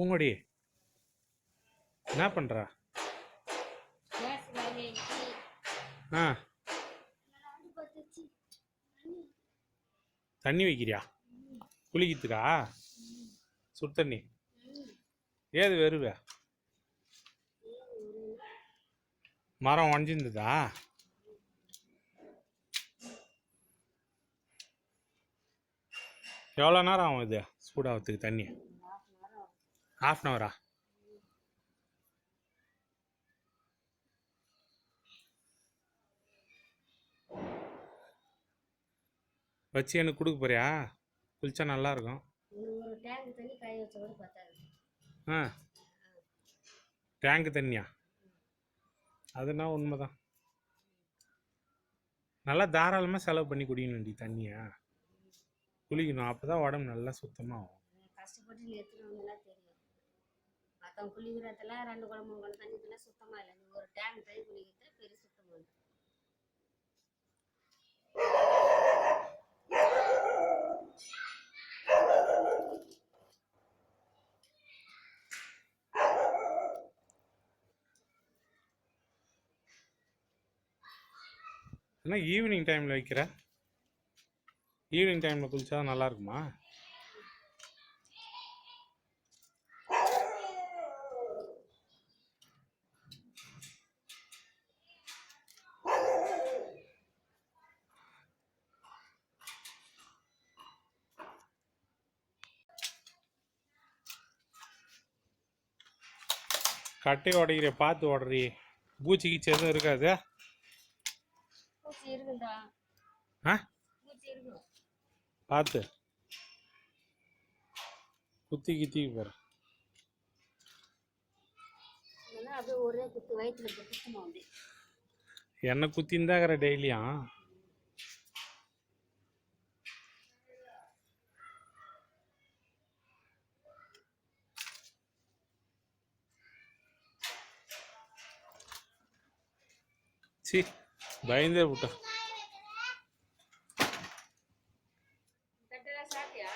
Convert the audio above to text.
பூங்கொடி. என்ன பண்ணுறா ஆ. தண்ணி வைக்கிறியா? குளிக்கிறதுக்கா? சுடு தண்ணி. ஏது வெறுவ? மரம் உடஞ்சிருந்ததா எவ்வளோ நேரம் ஆகும் இது? சூடாகிறதுக்கு தண்ணி. ஹாஃப் அன் ஹவரா வச்சு எனக்கு கொடுக்க போறியா? குளிச்சா நல்லா இருக்கும் ஆ. டேங்க் தண்ணியா? அதுனா உண்மைதான். நல்லா தாராளமாக செலவு பண்ணி குடிக்கணும்டி தண்ணியை. குளிக்கணும். அப்போ தான் உடம்பு நல்லா சுத்தமாக ஆகும் கஷ்டப்பட்டு எடுத்துட்டு குளிக்கிறதுல ரெண்டு குடம் மூணு குடம் தண்ணி தண்ணி சுத்தமாக இல்லை. ஒரு டேங்க் தண்ணி குளிக்கிறது பெரிய சுத்தமாக இல்லை. ஈவினிங் டைமில் வைக்கிற? ஈவினிங் டைமில் குளிச்சா நல்லா இருக்குமா? கட்டை உடைக்கிற பார்த்து உடறி. பூச்சி கீச்சி எதுவும் இருக்காது? பார்த்து. குத்தி கித்தி போகிற இல்லைன்னா அப்படியே ஒரே சி பயந்தே விட்டான் சாப்பிட்டியா?